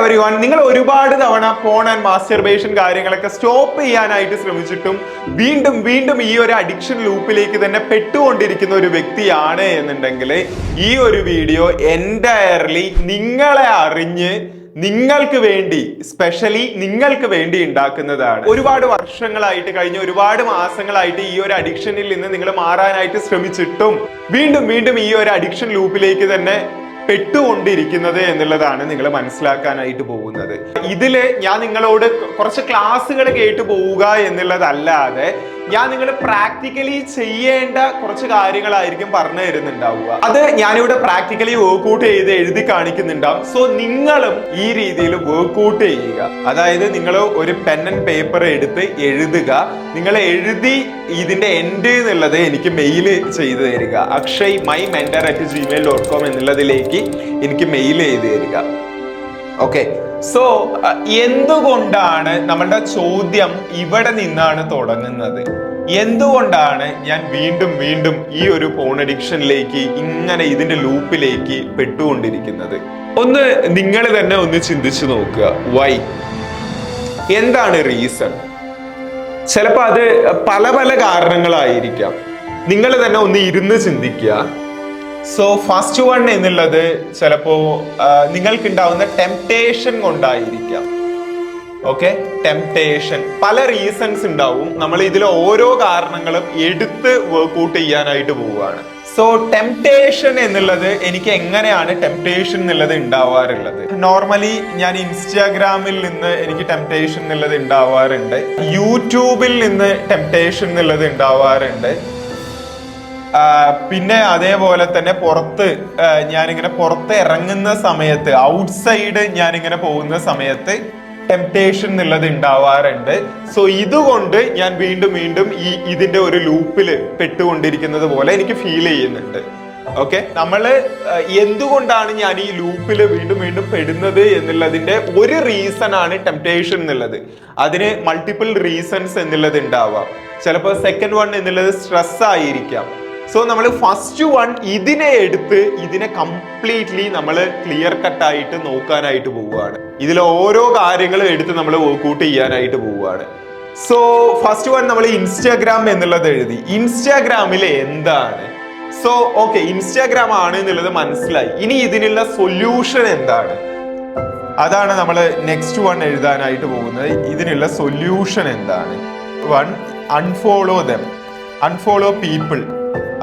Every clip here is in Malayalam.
എവറി വൺ നിങ്ങൾ ഒരുപാട് തവണ ഫോൺ ആൻഡ് മാസ്റ്റർബേഷൻ കാര്യങ്ങളൊക്കെ സ്റ്റോപ്പ് ചെയ്യാനായിട്ട് ശ്രമിച്ചിട്ടും വീണ്ടും വീണ്ടും ഈ ഒരു അഡിക്ഷൻ ലൂപ്പിലേക്ക് തന്നെ പെട്ടുകൊണ്ടിരിക്കുന്ന ഒരു വ്യക്തിയാണ് എന്നുണ്ടെങ്കിൽ ഈ ഒരു വീഡിയോ എന്റയർലി നിങ്ങളെ അറിഞ്ഞ് നിങ്ങൾക്ക് വേണ്ടി സ്പെഷ്യലി നിങ്ങൾക്ക് വേണ്ടി ഉണ്ടാക്കുന്നതാണ്. ഒരുപാട് വർഷങ്ങളായിട്ട് കഴിഞ്ഞ ഒരുപാട് മാസങ്ങളായിട്ട് ഈ ഒരു അഡിക്ഷനിൽ നിന്ന് നിങ്ങൾ മാറാനായിട്ട് ശ്രമിച്ചിട്ടും വീണ്ടും വീണ്ടും ഈ ഒരു അഡിക്ഷൻ ലൂപ്പിലേക്ക് തന്നെ പെട്ടുകൊണ്ടിരിക്കുന്നത് എന്നുള്ളതാണ് നിങ്ങൾ മനസ്സിലാക്കാനായിട്ട് പോകുന്നത്. ഇതിൽ ഞാൻ നിങ്ങളോട് കുറച്ച് ക്ലാസ്സുകൾ കേട്ടു പോവുക എന്നുള്ളതല്ലാതെ ഞാൻ നിങ്ങൾ പ്രാക്ടിക്കലി ചെയ്യേണ്ട കുറച്ച് കാര്യങ്ങളായിരിക്കും പറഞ്ഞു തരുന്നുണ്ടാവുക. അത് ഞാനിവിടെ പ്രാക്ടിക്കലി വർക്ക്ഔട്ട് ചെയ്ത് എഴുതി കാണിക്കുന്നുണ്ടാവും. സോ നിങ്ങളും ഈ രീതിയിൽ വർക്ക്ഔട്ട് ചെയ്യുക. അതായത് നിങ്ങൾ ഒരു പെൻ ആൻഡ് പേപ്പർ എടുത്ത് എഴുതുക. നിങ്ങൾ എഴുതി ഇതിന്റെ എൻഡ് എന്നുള്ളത് എനിക്ക് മെയിൽ ചെയ്തു തരിക. Akshay my mentor at Gmail dot com എന്നുള്ളതിലേക്ക് എനിക്ക് മെയിൽ ചെയ്തു തരിക. ഓക്കെ സോ എന്തുകൊണ്ടാണ് നമ്മളുടെ ചോദ്യം ഇവിടെ നിന്നാണ് തുടങ്ങുന്നത്? എന്തുകൊണ്ടാണ് ഞാൻ വീണ്ടും വീണ്ടും ഈ ഒരു ഫോൺ അഡിക്ഷനിലേക്ക് ഇങ്ങനെ ഇതിന്റെ ലൂപ്പിലേക്ക് പെട്ടുകൊണ്ടിരിക്കുന്നത്? ഒന്ന് നിങ്ങൾ തന്നെ ഒന്ന് ചിന്തിച്ചു നോക്കുക. വൈ എന്താണ് റീസൺ ചിലപ്പോൾ അത് പല പല കാരണങ്ങളായിരിക്കാം. നിങ്ങൾ തന്നെ ഒന്ന് ഇരുന്ന് ചിന്തിക്കുക. സോ ഫസ്റ്റ് വൺ എന്നുള്ളത് ചിലപ്പോ നിങ്ങൾക്ക് ഉണ്ടാവുന്ന ടെംപ്ടേഷൻ കൊണ്ടായിരിക്കാം. ഓക്കെ ടെംപ്ടേഷൻ പല റീസൺസ് ഉണ്ടാവും. നമ്മൾ ഇതിൽ ഓരോ കാരണങ്ങളും എടുത്ത് വർക്ക്ഔട്ട് ചെയ്യാനായിട്ട് പോവുകയാണ്. സോ ടെംപ്ടേഷൻ എന്നുള്ളത് എനിക്ക് എങ്ങനെയാണ് ടെംപ്ടേഷൻ എന്നുള്ളത് ഉണ്ടാവാറുള്ളത്? നോർമലി ഞാൻ ഇൻസ്റ്റാഗ്രാമിൽ നിന്ന് എനിക്ക് ടെംപ്ടേഷൻ എന്നുള്ളത് ഉണ്ടാവാറുണ്ട്. യൂട്യൂബിൽ നിന്ന് ടെംപ്ടേഷൻ എന്നുള്ളത് ഉണ്ടാവാറുണ്ട്. പിന്നെ അതേപോലെ തന്നെ പുറത്ത് ഞാനിങ്ങനെ പുറത്ത് ഇറങ്ങുന്ന സമയത്ത് ഔട്ട്സൈഡ് ഞാനിങ്ങനെ പോകുന്ന സമയത്ത് ടെംപ്ടേഷൻ എന്നുള്ളത് ഉണ്ടാവാറുണ്ട്. സോ ഇതുകൊണ്ട് ഞാൻ വീണ്ടും വീണ്ടും ഈ ഇതിന്റെ ഒരു ലൂപ്പിൽ പെട്ടുകൊണ്ടിരിക്കുന്നത് പോലെ എനിക്ക് ഫീൽ ചെയ്യുന്നുണ്ട്. ഓക്കെ നമ്മൾ എന്തുകൊണ്ടാണ് ഞാൻ ഈ ലൂപ്പിൽ വീണ്ടും വീണ്ടും പെടുന്നത് എന്നുള്ളതിന്റെ ഒരു റീസൺ ആണ് ടെംപ്ടേഷൻ എന്നുള്ളത്. അതിന് മൾട്ടിപ്പിൾ റീസൺസ് എന്നുള്ളത് ഉണ്ടാവാം. ചിലപ്പോൾ സെക്കൻഡ് വൺ എന്നുള്ളത് സ്ട്രെസ് ആയിരിക്കാം. സോ നമ്മൾ ഫസ്റ്റ് വൺ ഇതിനെ എടുത്ത് ഇതിനെ കംപ്ലീറ്റ്ലി നമ്മൾ ക്ലിയർ കട്ടായിട്ട് നോക്കാനായിട്ട് പോവുകയാണ്. ഇതിലെ ഓരോ കാര്യങ്ങളും എടുത്ത് നമ്മൾ വർക്ക്ഔട്ട് ചെയ്യാനായിട്ട് പോവുകയാണ്. സോ ഫസ്റ്റ് വൺ നമ്മൾ ഇൻസ്റ്റാഗ്രാം എന്നുള്ളത് എഴുതി. ഇൻസ്റ്റാഗ്രാമിൽ എന്താണ്? സോ ഓക്കെ ഇൻസ്റ്റാഗ്രാം ആണ് എന്നുള്ളത് മനസ്സിലായി. ഇനി ഇതിനുള്ള സൊല്യൂഷൻ എന്താണ്? അതാണ് നമ്മൾ നെക്സ്റ്റ് വൺ എഴുതാനായിട്ട് പോകുന്നത്. ഇതിനുള്ള സൊല്യൂഷൻ എന്താണ്? One unfollow them unfollow people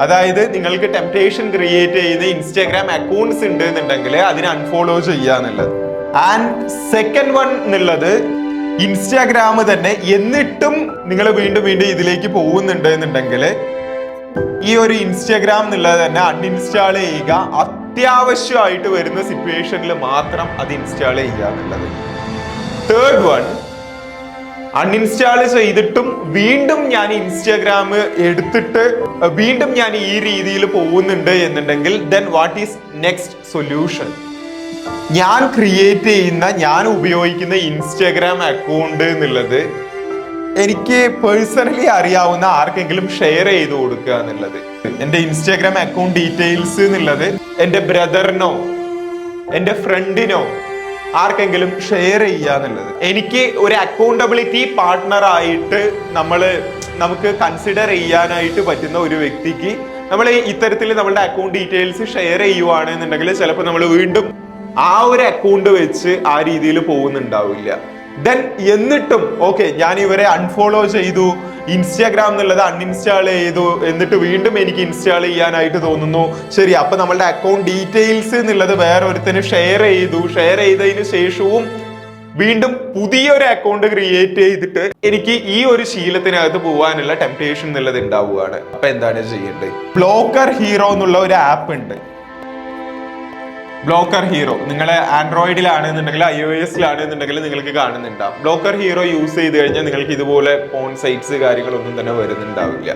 അതായത് നിങ്ങൾക്ക് ടെംപ്ടേഷൻ ക്രിയേറ്റ് ചെയ്ത് ഇൻസ്റ്റാഗ്രാം അക്കൗണ്ട്സ് ഉണ്ട് എന്നുണ്ടെങ്കിൽ അതിനെ അൺഫോളോ ചെയ്യാന്നുള്ളത് ആൻഡ് സെക്കൻഡ് വൺ എന്നുള്ളത് ഇൻസ്റ്റാഗ്രാം തന്നെ എന്നിട്ടും നിങ്ങൾ വീണ്ടും വീണ്ടും ഇതിലേക്ക് പോകുന്നുണ്ട് എന്നുണ്ടെങ്കിൽ ഈ ഒരു ഇൻസ്റ്റാഗ്രാം എന്നുള്ളത് തന്നെ അൺഇൻസ്റ്റാൾ ചെയ്യുക. അത്യാവശ്യമായിട്ട് വരുന്ന സിറ്റുവേഷനിൽ മാത്രം അത് ഇൻസ്റ്റാൾ ചെയ്യുക എന്നുള്ളത്. തേർഡ് വൺ അൺഇൻസ്റ്റാൾ ചെയ്തിട്ടും വീണ്ടും ഞാൻ ഇൻസ്റ്റാഗ്രാം എടുത്തിട്ട് വീണ്ടും ഞാൻ ഈ രീതിയിൽ പോകുന്നുണ്ട് എന്നുണ്ടെങ്കിൽ then what is next solution ഞാൻ ക്രിയേറ്റ് ചെയ്യുന്ന ഞാൻ ഉപയോഗിക്കുന്ന ഇൻസ്റ്റാഗ്രാം അക്കൗണ്ട് എന്നുള്ളത് എനിക്ക് പേഴ്സണലി അറിയാവുന്ന ആർക്കെങ്കിലും ഷെയർ ചെയ്ത് കൊടുക്കുക എന്നുള്ളത്. എന്റെ ഇൻസ്റ്റാഗ്രാം അക്കൗണ്ട് ഡീറ്റെയിൽസ് എന്നുള്ളത് എന്റെ ബ്രദറിനോ എന്റെ ഫ്രണ്ടിനോ ആർക്കെങ്കിലും ഷെയർ ചെയ്യുക എന്നുള്ളത്. എനിക്ക് ഒരു അക്കൗണ്ടബിലിറ്റി പാർട്ട്ണർ ആയിട്ട് നമ്മൾ നമുക്ക് കൺസിഡർ ചെയ്യാനായിട്ട് പറ്റുന്ന ഒരു വ്യക്തിക്ക് നമ്മൾ ഇത്തരത്തിൽ നമ്മളുടെ അക്കൗണ്ട് ഡീറ്റെയിൽസ് ഷെയർ ചെയ്യുവാണെന്നുണ്ടെങ്കിൽ ചിലപ്പോൾ നമ്മൾ വീണ്ടും ആ ഒരു അക്കൗണ്ട് വെച്ച് ആ രീതിയിൽ പോകുന്നുണ്ടാവില്ല. ദെൻ എന്നിട്ടും ഓക്കെ ഞാൻ ഇവരെ അൺഫോളോ ചെയ്തു. ഇൻസ്റ്റാഗ്രാം എന്നുള്ളത് അൺഇൻസ്റ്റാൾ ചെയ്തു എന്നിട്ട് വീണ്ടും എനിക്ക് ഇൻസ്റ്റാൾ ചെയ്യാനായിട്ട് തോന്നുന്നു. ശരി അപ്പൊ നമ്മളുടെ അക്കൗണ്ട് ഡീറ്റെയിൽസ് എന്നുള്ളത് വേറെ ഒരുത്തിന് ഷെയർ ചെയ്തു. ഷെയർ ചെയ്തതിന് ശേഷവും വീണ്ടും പുതിയൊരു അക്കൗണ്ട് ക്രിയേറ്റ് ചെയ്തിട്ട് എനിക്ക് ഈ ഒരു ശീലത്തിനകത്ത് പോകാനുള്ള ടെംപ്റ്റേഷൻ എന്നുള്ളത് ഉണ്ടാവുകയാണ്. അപ്പൊ എന്താണ് ചെയ്യേണ്ടത്? ബ്ലോക്കർ ഹീറോ എന്നുള്ള ഒരു ആപ്പ് ഉണ്ട്. ബ്ലോക്കർ ഹീറോ നിങ്ങൾ ആൻഡ്രോയിഡിലാണെന്നുണ്ടെങ്കിൽ ഐ ഒ എസിലാണെന്നുണ്ടെങ്കിൽ നിങ്ങൾക്ക് കാണുന്നുണ്ടാവും ബ്ലോക്കർ ഹീറോ യൂസ് ചെയ്ത് കഴിഞ്ഞാൽ നിങ്ങൾക്ക് ഇതുപോലെ ഫോൺ സൈറ്റ്സ് കാര്യങ്ങളൊന്നും തന്നെ വരുന്നുണ്ടാവില്ല.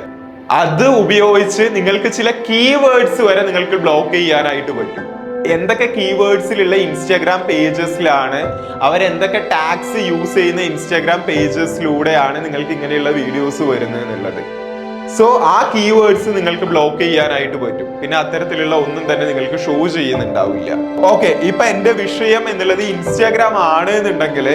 അത് ഉപയോഗിച്ച് നിങ്ങൾക്ക് ചില കീവേഡ്സ് വരെ നിങ്ങൾക്ക് ബ്ലോക്ക് ചെയ്യാനായിട്ട് പറ്റും. എന്തൊക്കെ കീവേഡ്സിലുള്ള ഇൻസ്റ്റാഗ്രാം പേജസിലാണ് അവരെന്തൊക്കെ ടാഗ്സ് യൂസ് ചെയ്യുന്ന ഇൻസ്റ്റാഗ്രാം പേജസിലൂടെയാണ് നിങ്ങൾക്ക് ഇങ്ങനെയുള്ള വീഡിയോസ് വരുന്നത് എന്നുള്ളത്. സോ ആ കീവേഡ്സ് നിങ്ങൾക്ക് ബ്ലോക്ക് ചെയ്യാനായിട്ട് പറ്റും. പിന്നെ അത്തരത്തിലുള്ള ഒന്നും തന്നെ നിങ്ങൾക്ക് ഷോ ചെയ്യുന്നുണ്ടാവില്ല. ഓക്കെ ഇപ്പൊ എന്റെ വിഷയം എന്നുള്ളത് ഇൻസ്റ്റാഗ്രാം ആണ് എന്നുണ്ടെങ്കിൽ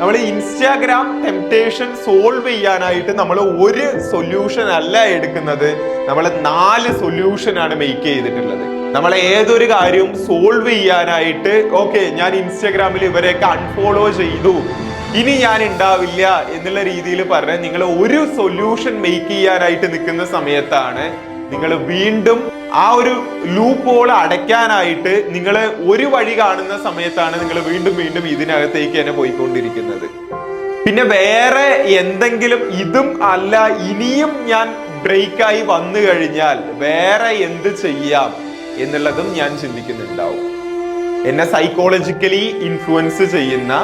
നമ്മൾ ഇൻസ്റ്റാഗ്രാം ടെംപ്ടേഷൻ സോൾവ് ചെയ്യാനായിട്ട് നമ്മൾ ഒരു സൊല്യൂഷൻ അല്ല എടുക്കുന്നത്. നമ്മൾ നാല് സൊല്യൂഷൻ ആണ് മേക്ക് ചെയ്തിട്ടുള്ളത്. നമ്മൾ ഏതൊരു കാര്യവും സോൾവ് ചെയ്യാനായിട്ട് ഓക്കെ ഞാൻ ഇൻസ്റ്റാഗ്രാമിൽ ഇവരെയൊക്കെ അൺഫോളോ ചെയ്തു. ഇനി ഞാൻ ഉണ്ടാവില്ല എന്നുള്ള രീതിയിൽ പറഞ്ഞ് നിങ്ങൾ ഒരു സൊല്യൂഷൻ മേക്ക് ചെയ്യാനായിട്ട് നിൽക്കുന്ന സമയത്താണ് നിങ്ങൾ വീണ്ടും ആ ഒരു ലൂപ്പ് ഹോൾ അടയ്ക്കാനായിട്ട് നിങ്ങൾ ഒരു വഴി കാണുന്ന സമയത്താണ് നിങ്ങൾ വീണ്ടും വീണ്ടും ഇതിനകത്തേക്ക് തന്നെ പോയിക്കൊണ്ടിരിക്കുന്നത്. പിന്നെ വേറെ എന്തെങ്കിലും ഇതും അല്ല ഇനിയും ഞാൻ ബ്രേക്കായി വന്നു കഴിഞ്ഞാൽ വേറെ എന്ത് ചെയ്യാം എന്നുള്ളതും ഞാൻ ചിന്തിക്കുന്നുണ്ടാവും. എന്നെ സൈക്കോളജിക്കലി ഇൻഫ്ലുവൻസ് ചെയ്യുന്ന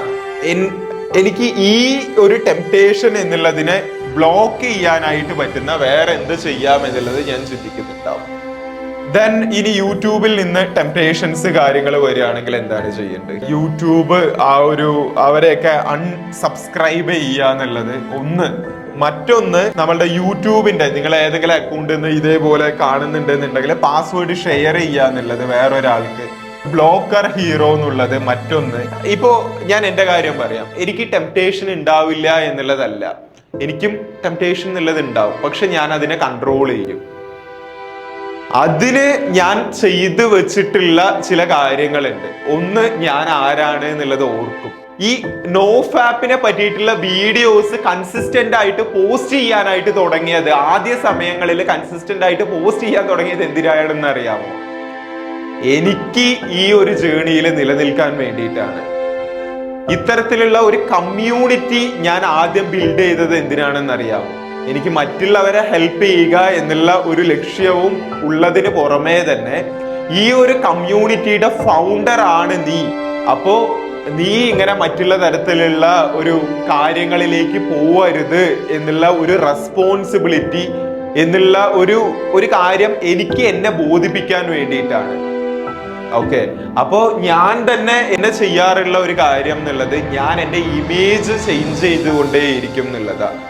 എനിക്ക് ഈ ഒരു ടെംപ്ടേഷൻ എന്നുള്ളതിനെ ബ്ലോക്ക് ചെയ്യാനായിട്ട് പറ്റുന്ന വേറെ എന്ത് ചെയ്യാം എന്നുള്ളത് ഞാൻ ചിന്തിക്കുന്നുണ്ടാവും. ദെൻ ഇനി യൂട്യൂബിൽ നിന്ന് ടെംപ്ടേഷൻസ് കാര്യങ്ങൾ വരികയാണെങ്കിൽ എന്താണ് ചെയ്യേണ്ടത്? യൂട്യൂബ് ആ ഒരു അവരെയൊക്കെ അൺസബ്സ്ക്രൈബ് ചെയ്യുക എന്നുള്ളത് ഒന്ന്. മറ്റൊന്ന് നമ്മളുടെ യൂട്യൂബിന്റെ നിങ്ങൾ ഏതെങ്കിലും അക്കൗണ്ടിൽ നിന്ന് ഇതേപോലെ കാണുന്നുണ്ടെന്നുണ്ടെങ്കിൽ പാസ്വേഡ് ഷെയർ ചെയ്യുക എന്നുള്ളത് വേറൊരാൾക്ക് ബ്ലോക്കർ ഹീറോ എന്നുള്ളത് മറ്റൊന്ന്. ഇപ്പോ ഞാൻ എന്റെ കാര്യം പറയാം. എനിക്ക് ടെംപ്ടേഷൻ ഉണ്ടാവില്ല എന്നുള്ളതല്ല. എനിക്കും ടെംപ്ടേഷൻ എന്നുള്ളത് ഉണ്ടാവും. പക്ഷെ ഞാൻ അതിനെ കൺട്രോൾ ചെയ്യും. അതിന് ഞാൻ ചെയ്തു വെച്ചിട്ടുള്ള ചില കാര്യങ്ങളുണ്ട്. ഒന്ന് ഞാൻ ആരാണ് എന്നുള്ളത് ഓർക്കും. ഈ നോ ഫാപ്പിനെ പറ്റിയിട്ടുള്ള വീഡിയോസ് കൺസിസ്റ്റന്റ് ആയിട്ട് പോസ്റ്റ് ചെയ്യാനായിട്ട് തുടങ്ങിയത് ആദ്യ സമയങ്ങളിൽ കൺസിസ്റ്റന്റ് ആയിട്ട് പോസ്റ്റ് ചെയ്യാൻ തുടങ്ങിയത് എന്തിനാണെന്ന് അറിയാമോ? എനിക്ക് ഈ ഒരു ജേണിയിൽ നിലനിൽക്കാൻ വേണ്ടിയിട്ടാണ്. ഇത്തരത്തിലുള്ള ഒരു കമ്മ്യൂണിറ്റി ഞാൻ ആദ്യം ബിൽഡ് ചെയ്തത് എന്തിനാണെന്ന് അറിയാം എനിക്ക് മറ്റുള്ളവരെ ഹെൽപ്പ് ചെയ്യുക എന്നുള്ള ഒരു ലക്ഷ്യവും ഉള്ളതിന് പുറമേ തന്നെ ഈ ഒരു കമ്മ്യൂണിറ്റിയുടെ ഫൗണ്ടർ ആണ് നീ. അപ്പോ നീ ഇങ്ങനെ മറ്റുള്ള തരത്തിലുള്ള ഒരു കാര്യങ്ങളിലേക്ക് പോവരുത് എന്നുള്ള ഒരു റെസ്പോൺസിബിലിറ്റി എന്നുള്ള ഒരു ഒരു കാര്യം എനിക്ക് എന്നെ ബോധിപ്പിക്കാൻ വേണ്ടിയിട്ടാണ്. ഓക്കെ അപ്പോ ഞാൻ തന്നെ എന്നെ ചെയ്യാറുള്ള ഒരു കാര്യം എന്നുള്ളത് ഞാൻ എന്റെ ഇമേജ് ചേഞ്ച് ചെയ്തുകൊണ്ടേയിരിക്കും എന്നുള്ളതാണ്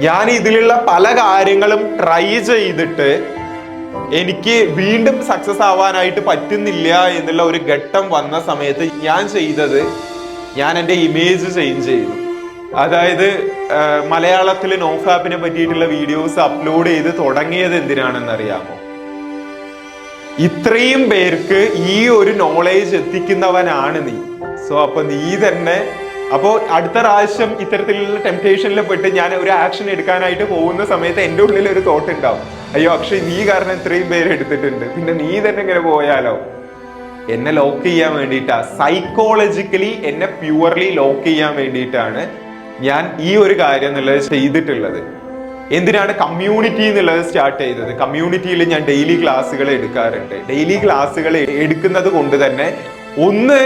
ഞാൻ ഇതിലുള്ള പല കാര്യങ്ങളും ട്രൈ ചെയ്തിട്ട് എനിക്ക് വീണ്ടും സക്സസ് ആവാനായിട്ട് പറ്റുന്നില്ല എന്നുള്ള ഒരു ഘട്ടം വന്ന സമയത്ത് ഞാൻ ചെയ്തത് ഞാൻ എന്റെ ഇമേജ് ചേഞ്ച് ചെയ്തു. അതായത് മലയാളത്തിൽ നോഫാപ്പിനെ പറ്റിയിട്ടുള്ള വീഡിയോസ് അപ്ലോഡ് ചെയ്ത് തുടങ്ങിയത് എന്തിനാണെന്ന് അറിയാമോ ഇത്രയും പേർക്ക് ഈ ഒരു നോളേജ് എത്തിക്കുന്നവനാണ് നീ. സോ അപ്പൊ നീ തന്നെ അപ്പോ അടുത്ത പ്രാവശ്യം ഇത്തരത്തിലുള്ള ടെംപ്റ്റേഷനിൽ പെട്ട് ഞാൻ ഒരു ആക്ഷൻ എടുക്കാനായിട്ട് പോകുന്ന സമയത്ത് എന്റെ ഉള്ളിൽ ഒരു തോട്ട് ഉണ്ടാവും. അയ്യോ അക്ഷയ് നീ കാരണം ഇത്രയും പേര് എടുത്തിട്ടുണ്ട്. പിന്നെ നീ തന്നെ ഇങ്ങനെ പോയാലോ? എന്നെ ലോക്ക് ചെയ്യാൻ വേണ്ടിയിട്ടാ. സൈക്കോളജിക്കലി എന്നെ പ്യുവർലി ലോക്ക് ചെയ്യാൻ വേണ്ടിയിട്ടാണ് ഞാൻ ഈ ഒരു കാര്യം എന്നുള്ളത് ചെയ്തിട്ടുള്ളത്. എന്തിനാണ് കമ്മ്യൂണിറ്റി എന്നുള്ളത് സ്റ്റാർട്ട് ചെയ്തത്? കമ്മ്യൂണിറ്റിയിൽ ഞാൻ ഡെയിലി ക്ലാസ്സുകൾ എടുക്കാറുണ്ട്. ഡെയിലി ക്ലാസ്സുകൾ എടുക്കുന്നത് കൊണ്ട് തന്നെ ഒന്ന്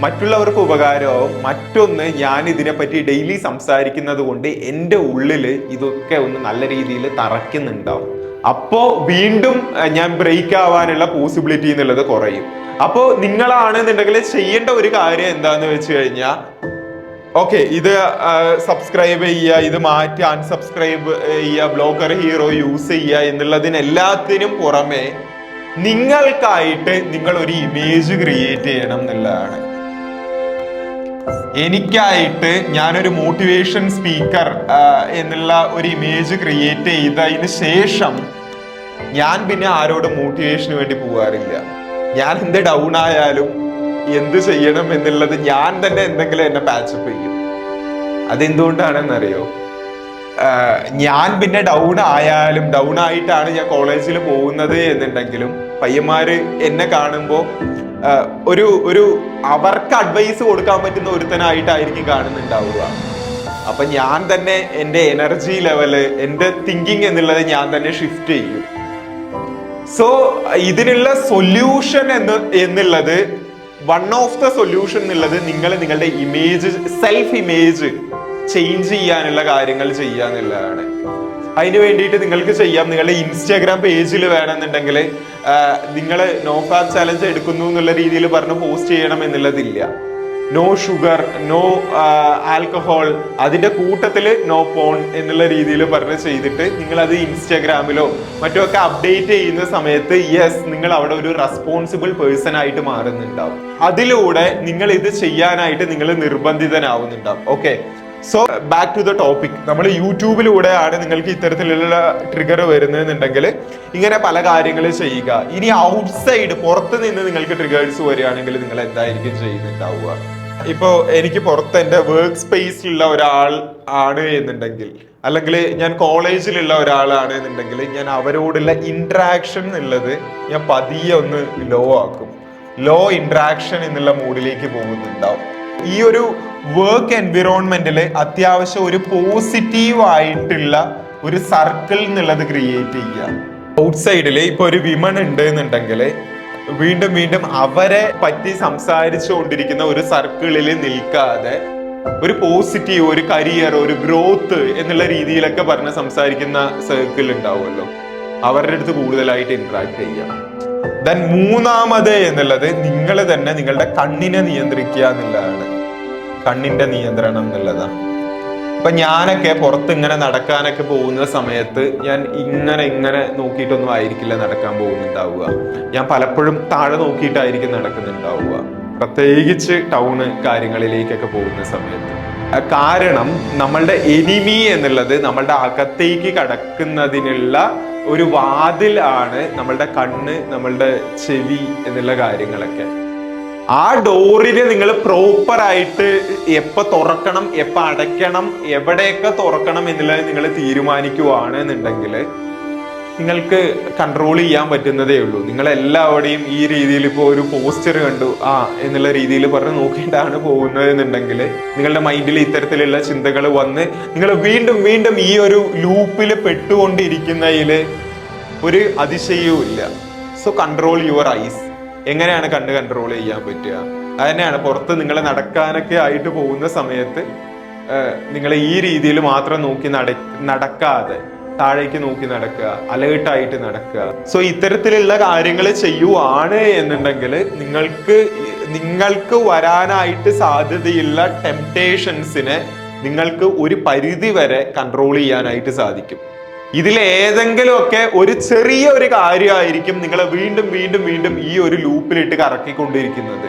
മറ്റുള്ളവർക്ക് ഉപകാരമാവും. മറ്റൊന്ന് ഞാൻ ഇതിനെപ്പറ്റി ഡെയിലി സംസാരിക്കുന്നത് കൊണ്ട് എന്റെ ഉള്ളിൽ ഇതൊക്കെ ഒന്ന് നല്ല രീതിയിൽ തറയ്ക്കുന്നുണ്ടാവും. അപ്പോൾ വീണ്ടും ഞാൻ ബ്രേക്ക് ആവാനുള്ള പോസിബിലിറ്റി എന്നുള്ളത് കുറയും. അപ്പോൾ നിങ്ങളാണെന്നുണ്ടെങ്കിൽ ചെയ്യേണ്ട ഒരു കാര്യം എന്താണെന്ന് വെച്ച് കഴിഞ്ഞാൽ ഓക്കെ ഇത് സബ്സ്ക്രൈബ് ചെയ്യുക ഇത് മാറ്റി അൺസബ്സ്ക്രൈബ് ചെയ്യുക ബ്ലോക്കർ ഹീറോ യൂസ് ചെയ്യുക എന്നുള്ളതിനെല്ലാത്തിനും പുറമെ നിങ്ങൾക്കായിട്ട് നിങ്ങൾ ഒരു ഇമേജ് ക്രിയേറ്റ് ചെയ്യണം എന്നുള്ളതാണ്. എനിക്കായിട്ട് ഞാനൊരു മോട്ടിവേഷൻ സ്പീക്കർ എന്നുള്ള ഒരു ഇമേജ് ക്രിയേറ്റ് ചെയ്തതിന് ശേഷം ഞാൻ പിന്നെ ആരോടും മോട്ടിവേഷന് വേണ്ടി പോകാറില്ല. ഞാൻ എന്ത് ഡൗൺ ആയാലും എന്ത് ചെയ്യണം എന്നുള്ളത് ഞാൻ തന്നെ എന്തെങ്കിലും എന്നെ പാച്ചപ്പ് ചെയ്യും. അതെന്തുകൊണ്ടാണെന്നറിയോ? ഞാൻ പിന്നെ ഡൗൺ ആയാലും ഡൗൺ ആയിട്ടാണ് ഞാൻ കോളേജിൽ പോകുന്നത് എന്നുണ്ടെങ്കിലും പയ്യന്മാര് എന്നെ കാണുമ്പോൾ ഒരു ഒരു അവർക്ക് അഡ്വൈസ് കൊടുക്കാൻ പറ്റുന്ന ഒരുത്തനായിട്ടായിരിക്കും കാണുന്നുണ്ടാവുക. അപ്പൊ ഞാൻ തന്നെ എന്റെ എനർജി ലെവൽ എന്റെ തിങ്കിങ് എന്നുള്ളത് ഞാൻ തന്നെ ഷിഫ്റ്റ് ചെയ്യും. സോ ഇതിനുള്ള സൊല്യൂഷൻ എന്ന് എന്നുള്ളത് വൺ ഓഫ് ദ സൊല്യൂഷൻ എന്നുള്ളത് നിങ്ങൾ നിങ്ങളുടെ ഇമേജ് സെൽഫ് ഇമേജ് ചേഞ്ച് ചെയ്യാനുള്ള കാര്യങ്ങൾ ചെയ്യുക എന്നുള്ളതാണ്. അതിന് വേണ്ടിയിട്ട് നിങ്ങൾക്ക് ചെയ്യാം. നിങ്ങളുടെ ഇൻസ്റ്റാഗ്രാം പേജിൽ വേണമെന്നുണ്ടെങ്കിൽ നിങ്ങൾ നോ ഫാബ് ചാലഞ്ച് എടുക്കുന്നു എന്നുള്ള രീതിയിൽ പറഞ്ഞ് പോസ്റ്റ് ചെയ്യണം എന്നുള്ളതില്ല. നോ ഷുഗർ നോ ആൽക്കഹോൾ അതിന്റെ കൂട്ടത്തിൽ നോ പോൺ എന്നുള്ള രീതിയിൽ പറഞ്ഞ് ചെയ്തിട്ട് നിങ്ങൾ അത് ഇൻസ്റ്റാഗ്രാമിലോ മറ്റോ ഒക്കെ അപ്ഡേറ്റ് ചെയ്യുന്ന സമയത്ത് യെസ് നിങ്ങൾ അവിടെ ഒരു റെസ്പോൺസിബിൾ പേഴ്സൺ ആയിട്ട് മാറുന്നുണ്ടാവും. അതിലൂടെ നിങ്ങൾ ഇത് ചെയ്യാനായിട്ട് നിങ്ങൾ നിർബന്ധിതനാവുന്നുണ്ടാവും. Okay so back to the topic നമ്മൾ യൂട്യൂബിലൂടെ ആണ് നിങ്ങൾക്ക് ഇത്തരത്തിലുള്ള ട്രിഗർ വരുന്നതെന്നുണ്ടെങ്കിൽ ഇങ്ങനെ പല കാര്യങ്ങൾ ചെയ്യുക. ഇനി ഔട്ട്സൈഡ് പുറത്ത് നിന്ന് നിങ്ങൾക്ക് ട്രിഗേഴ്സ് വരികയാണെങ്കിൽ നിങ്ങൾ എന്തായിരിക്കും ചെയ്യുന്നുണ്ടാവുക? ഇപ്പോൾ എനിക്ക് പുറത്ത് എന്റെ വർക്ക് സ്പേസിലുള്ള ഒരാൾ ആണ് എന്നുണ്ടെങ്കിൽ അല്ലെങ്കിൽ ഞാൻ കോളേജിലുള്ള ഒരാളാണ് എന്നുണ്ടെങ്കിൽ ഞാൻ അവരോടുള്ള ഇൻട്രാക്ഷൻ എന്നുള്ളത് ഞാൻ പതിയെ ഒന്ന് ലോ ആക്കും. ലോ ഇൻട്രാക്ഷൻ എന്നുള്ള മൂഡിലേക്ക് പോകുന്നുണ്ടാവും. ഈ ഒരു വർക്ക് എൻവിറോൺമെന്റിൽ അത്യാവശ്യം ഒരു പോസിറ്റീവ് ആയിട്ടുള്ള ഒരു സർക്കിൾ എന്നുള്ളത് ക്രിയേറ്റ് ചെയ്യുക. ഔട്ട് സൈഡിൽ ഇപ്പൊ ഒരു വിമൺ ഉണ്ട് എന്നുണ്ടെങ്കിൽ വീണ്ടും വീണ്ടും അവരെ പറ്റി സംസാരിച്ചു കൊണ്ടിരിക്കുന്ന ഒരു സർക്കിളിൽ നിൽക്കാതെ ഒരു പോസിറ്റീവ് ഒരു കരിയർ ഒരു ഗ്രോത്ത് എന്നുള്ള രീതിയിലൊക്കെ പറഞ്ഞ് സംസാരിക്കുന്ന സർക്കിൾ ഉണ്ടാവുമല്ലോ. അവരുടെ അടുത്ത് കൂടുതലായിട്ട് ഇന്ററാക്ട് ചെയ്യാം ദെൻ മൂന്നാമത് എന്നുള്ളത് നിങ്ങൾ തന്നെ നിങ്ങളുടെ കണ്ണിനെ നിയന്ത്രിക്കുക എന്നുള്ളതാണ്. കണ്ണിന്റെ നിയന്ത്രണം എന്നുള്ളതാണ് ഇപ്പൊ ഞാനൊക്കെ പുറത്ത് ഇങ്ങനെ നടക്കാനൊക്കെ പോകുന്ന സമയത്ത് ഞാൻ ഇങ്ങനെ ഇങ്ങനെ നോക്കിയിട്ടൊന്നും ആയിരിക്കില്ല നടക്കാൻ പോകുന്നുണ്ടാവുക. ഞാൻ പലപ്പോഴും താഴെ നോക്കിയിട്ടായിരിക്കും നടക്കുന്നുണ്ടാവുക. പ്രത്യേകിച്ച് ടൗണ് കാര്യങ്ങളിലേക്കൊക്കെ പോകുന്ന സമയത്ത്. കാരണം നമ്മളുടെ എനിമി എന്നുള്ളത് നമ്മളുടെ അകത്തേക്ക് കടക്കുന്നതിനുള്ള ഒരു വാതിൽ ആണ് നമ്മളുടെ കണ്ണ് നമ്മളുടെ ചെവി എന്നുള്ള കാര്യങ്ങളൊക്കെ. ആ ഡോറിനെ നിങ്ങൾ പ്രോപ്പർ ആയിട്ട് എപ്പോൾ തുറക്കണം എപ്പോൾ അടയ്ക്കണം എവിടെയൊക്കെ തുറക്കണം എന്നുള്ളത് നിങ്ങൾ തീരുമാനിക്കുവാണ് എന്നുണ്ടെങ്കിൽ നിങ്ങൾക്ക് കൺട്രോൾ ചെയ്യാൻ പറ്റുന്നതേ ഉള്ളൂ. നിങ്ങൾ എല്ലാവരുടെയും ഈ രീതിയിൽ ഇപ്പോൾ ഒരു പോസ്റ്റർ കണ്ടു. ആ എന്നുള്ള രീതിയിൽ പറഞ്ഞ് നോക്കിയിട്ടാണ് പോകുന്നത് എന്നുണ്ടെങ്കിൽ നിങ്ങളുടെ മൈൻഡിൽ ഇത്തരത്തിലുള്ള ചിന്തകൾ വന്ന് നിങ്ങൾ വീണ്ടും വീണ്ടും ഈ ഒരു ലൂപ്പിൽ പെട്ടുകൊണ്ടിരിക്കുന്നതിൽ ഒരു അതിശയവും ഇല്ല സോ കൺട്രോൾ യുവർ ഐസ് എങ്ങനെയാണ് കണ്ണ് കൺട്രോൾ ചെയ്യാൻ പറ്റുക? അതന്നെയാണ് പുറത്ത് നിങ്ങൾ നടക്കാനൊക്കെ ആയിട്ട് പോകുന്ന സമയത്ത് നിങ്ങൾ ഈ രീതിയിൽ മാത്രം നോക്കി നട നടക്കാതെ താഴേക്ക് നോക്കി നടക്കുക അലേർട്ടായിട്ട് നടക്കുക. സോ ഇത്തരത്തിലുള്ള കാര്യങ്ങൾ ചെയ്യുവാണ് എന്നുണ്ടെങ്കിൽ നിങ്ങൾക്ക് നിങ്ങൾക്ക് വരാനായിട്ട് സാധ്യതയുള്ള ടെംപ്ടേഷൻസിനെ നിങ്ങൾക്ക് ഒരു പരിധി വരെ കൺട്രോൾ ചെയ്യാനായിട്ട് സാധിക്കും. ഇതിൽ ഏതെങ്കിലുമൊക്കെ ഒരു ചെറിയ ഒരു കാര്യമായിരിക്കും നിങ്ങളെ വീണ്ടും വീണ്ടും വീണ്ടും ഈ ഒരു ലൂപ്പിലിട്ട് കറക്കിക്കൊണ്ടിരിക്കുന്നത്.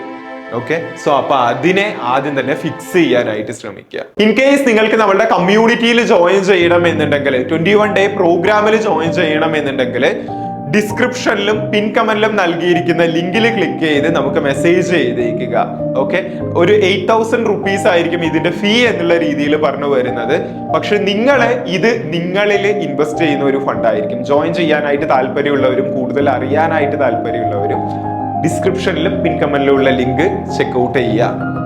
ഓക്കെ സോ അപ്പൊ അതിനെ ആദ്യം തന്നെ ഫിക്സ് ചെയ്യാനായിട്ട് ശ്രമിക്കുക. ഇൻ കേസ് നിങ്ങൾക്ക് നമ്മളുടെ കമ്മ്യൂണിറ്റിയിൽ ജോയിൻ ചെയ്യണം എന്നുണ്ടെങ്കിൽ ട്വന്റി വൺ ഡേ പ്രോഗ്രാമിൽ ജോയിൻ ചെയ്യണം എന്നുണ്ടെങ്കിൽ ഡിസ്ക്രിപ്ഷനിലും പിൻ കമന്റിലും നൽകിയിരിക്കുന്ന ലിങ്കിൽ ക്ലിക്ക് ചെയ്ത് നമുക്ക് മെസ്സേജ് ചെയ്തേക്കുക. ഓക്കെ ഒരു എയ്റ്റ് തൗസൻഡ് റുപ്പീസ് ആയിരിക്കും ഇതിന്റെ ഫീ എന്നുള്ള രീതിയിൽ പറഞ്ഞു വരുന്നത്. പക്ഷെ നിങ്ങളെ ഇത് നിങ്ങളിൽ ഇൻവെസ്റ്റ് ചെയ്യുന്ന ഒരു ഫണ്ടായിരിക്കും ജോയിൻ ചെയ്യാനായിട്ട് താല്പര്യമുള്ളവരും കൂടുതൽ അറിയാനായിട്ട് താല്പര്യമുള്ളവരും ഡിസ്ക്രിപ്ഷനിലും പിൻ ഉള്ള ലിങ്ക് ചെക്ക് ഔട്ട് ചെയ്യുക.